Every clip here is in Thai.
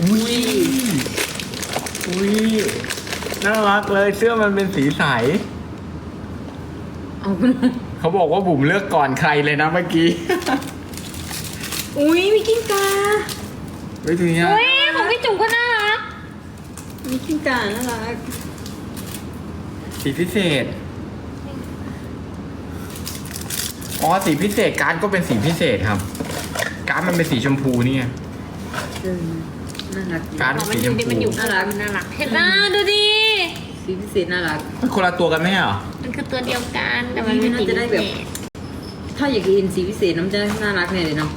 อุ้ยอุ้ยน่ารักเลยเสื้อมันเป็นสีใส เอาเขาบอกว่าบุ๋มเลือกก่อนใครเลยนะเมื่อกี้ อุ้ยมีกิ้งกาไม่ถึงเนี่ยเฮ้ยของพี่จุ๋มก็น่ารักมีกิ้งกาน่ารักสีพิเศษ อ๋อสีพิเศษการดก็เป็นสีพิเศษครับ การดมันเป็นสีชมพูนี่ไง เออ น่ารักดีการดอ๋อสีชมพูมันอยู่น่ารักน่ารักเห็นป่ะดูดิ สีพิเศษน่ารัก มันคนละตัวกันไหมเหรอมันคือตัวเดียวกัน แต่มันนี่เป็นน่าสีจะได้แบบพิเศษถ้าอยากเห็นสีพิเศษน้ำจะน่ารักแน่เลยเนาะ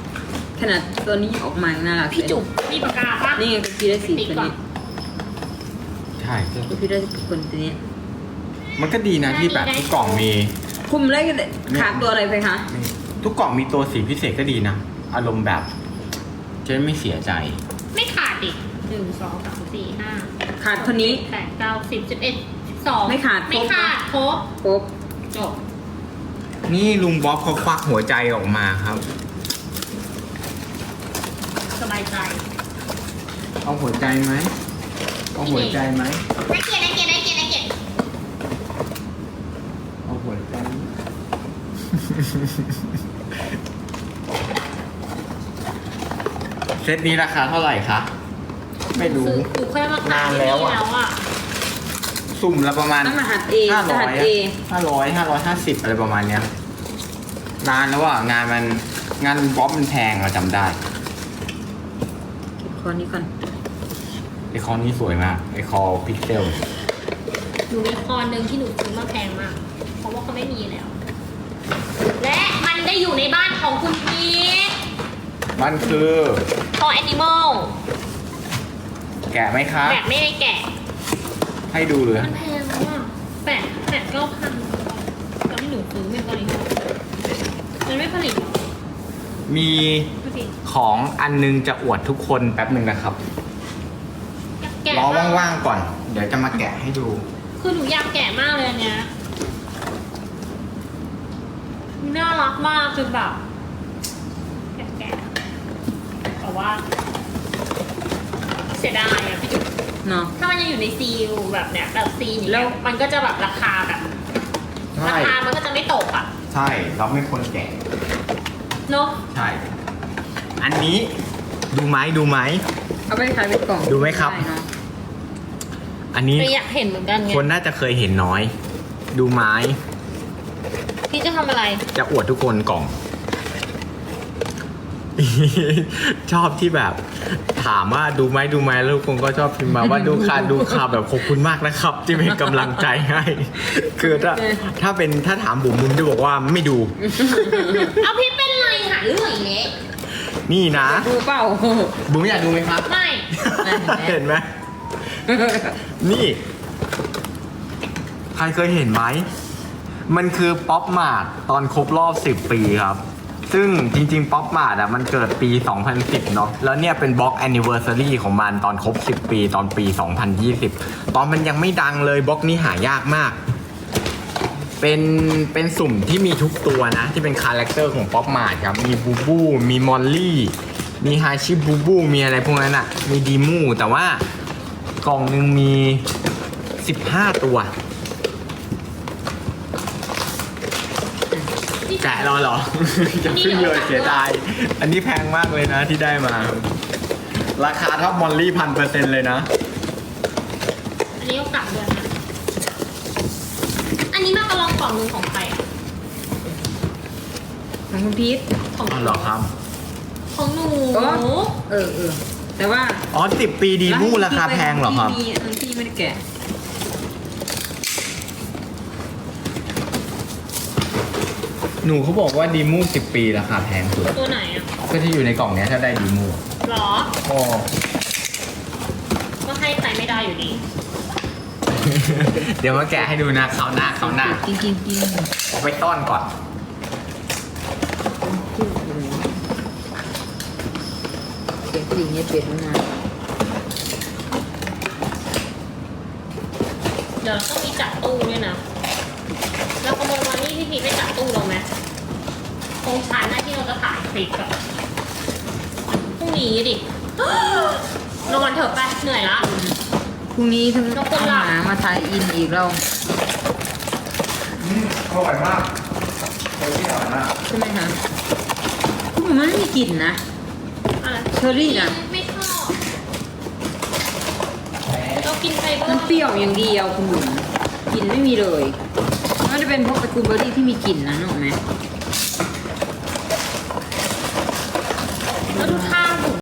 ขนาดตัวนี้ออกมายังน่ารักเลยพี่จุ๋มมีปากกาปะนี่ไงก็พี่ได้สีติ๊กตัวก่อนนี้ ใช่ก็พี่ได้คนตัวนี้ มันก็ดีนะที่แบบทุกกล่องมี คุมได้กันขาดตัวอะไรไปคะ ทุกกล่องมีตัวสีพิเศษก็ดีนะ อารมณ์แบบจะได้ไม่เสียใจไม่ขาดดิห นึ่งสองสามสี่ห้าขาดคนนี้ แปดเก้าสิบสิบเอ็ดสิบสองไม่ขาดไม่ครบขาดครบครบจบนี่ลุงบ๊อบเขาควักหัวใจออกมาครับ สบายใจเอาหัวใจไหมเอาหัวใจไหมได้เกียรติได้เกียรติได้เกียรติได้เกียรติเอาหัวใจเซตนี้ราคาเท่าไหร่คะ ไม่รู้คือหนูเคยมาขายนานที่แล้วนี่อะแล้วอะ สุ่มละประมาณต้องรหัส A ห้ารร้อหัยส A ห้าร้อยห้าร้อยห้าสิบอะไรประมาณเนี้ย นานแล้วอะ งานมันงานบ๊อบมันแพงเราจำได้เก็บคอนี้ก่อนไอคอนนี้สวยมากไอคอพิกเซลหนูมีคอหนึ่งที่หนูซื้อมาแพงมาก เพราะว่าเขาไม่มีแล้ว และมันได้อยู่ในบ้านของคุณพีทมันคือคอแอนิมอล แกะไหมคะแบบไม่ได้แกะ ให้ดูเลยมันแพงมากแปดแปดเก้าพันตอนที่หนูซื้อไม่ผลิตมันไม่ผลิตหรอมีดูสิของอันนึงจะอวดทุกคนแป๊บหนึ่งนะครับแกะรอมากว่างๆก่อน เดี๋ยวจะมาแกะให้ดู คือหนูอยากแกะมากเลยอันเนี้ยน่ารักมากคือแบบอยากแกะแต่ว่าเสียดายอะพี่จุ๊บเนาะ ถ้ามันยังอยู่ในซีลแบบเนี้ยแบบซีนอย่างแล้เงี้วยมันก็จะแบบราคาแบบใช่ราคามันก็จะไม่ตกอะใช่ เราไม่ควรแกะ เนาะใช่ อันนี้ดูไหมดูไหม เอาไปขายเป็นกล่องดูไหมครับ ด้เนาะอันนี้แต่อยากเห็นเหมือนกันไงคนน่าจะเคยเห็นน้อย ดูไม้พี่จะทำอะไร จะอวดทุกคนกล่อง ชอบที่แบบถามว่าดูไหมดูไหมแล้วทุกคนก็ชอบพิมพ์มาว่าดูค่ะดูค่ะแบบขอบคุณมากนะครับ ที่เป็นกำลังใจให้ คือถ้าถ้าเป็นถ้าถามบุ๋มบุ๋มจะบอกว่าไม่ดู เอาพี่เป็นไรหาเรื่องอย่างเงี้ยนี่นะ ดูเปล่า บุ๋มอยากดูไหมครับ ไม่ เห็นไหมนี่ ใครเคยเห็นไหม มันคือป๊อปมาดตอนครบรอบ 10 ปีครับ ซึ่งจริงๆ ป๊อปมาดอะมันเกิดปี 2010 เนาะแล้วเนี่ยเป็นบล็อกแอนนิเวอร์ซารีของมันตอนครบ 10 ปีตอนปี 2020 ตอนมันยังไม่ดังเลยบล็อกนี้หายากมาก เป็นเป็นสุ่มที่มีทุกตัวนะ ที่เป็นคาแรคเตอร์ของป๊อปมาดครับ มีบูบู มีมอลลี่ มีฮาชิบูบู มีอะไรพวกนั้นอะ่ะ มีดีมูแต่ว่ากล่องหนึ่งมี 15 ตัว แกะรอเหรอ จะขึ้นเลยเสียดาย อันนี้แพงมากเลยนะที่ได้มา ราคาเท่ามอลลี่พันเปอร์เซ็นต์เลยนะ อันนี้ก็กลับเดือนนะอันนี้มากระลองกล่องหนึงของใครอะของคุณพีท ของอ๋อเหรอครับ ของหนูอ๋อ เออเออแต่ว่าอ๋อสิบปีดีมูราคาแพงเหรอครับที่มีอันที่ไม่ได้แกะ หนูเขาบอกว่าดีมูสิบปีราคาแพงสุดตัวไหนอะก็ที่อยู่ในกล่องเนี้ยถ้าได้ดีมูหรออ๋อก็ให้ใครไม่ได้อยู่ดี เดี๋ยวมาแกะให้ดูนะเขาวหน้าเขาวหน้าจริงจริงจริงเอาไปต้อนก่อน เสียงผู้หญิงเนี่ยเปลี่ยนมานานเดี๋ยวเราต้องมีจัดตู้ด้วยนะ เราขโมยวันนี้พี่พีไปจัดตู้เราไหมคงช้าหน้าที่เราจะถ่ายคลิปอะพรุ่งนี้ดินอนเถอะไปเหนื่อยละพรุ่งนี้ทั้งนกกระเอาหหล่ำมามาทายอินอีกเราอืมอร่อยมากเชอรี่อร่อยมากใช่ไหมคะพวกมันไม่มีกลิ่นนะอะไรเชอรี่นะไม่ชอบเรากินไฟเบอมันร์เปรี้ยวอย่างเดียวคุณบุ๋มกลิ่นไม่มีเลย น่าจะเป็นพวกตระกูลเบอร์รี่ที่มีกลิ่นนะนึกออกไหม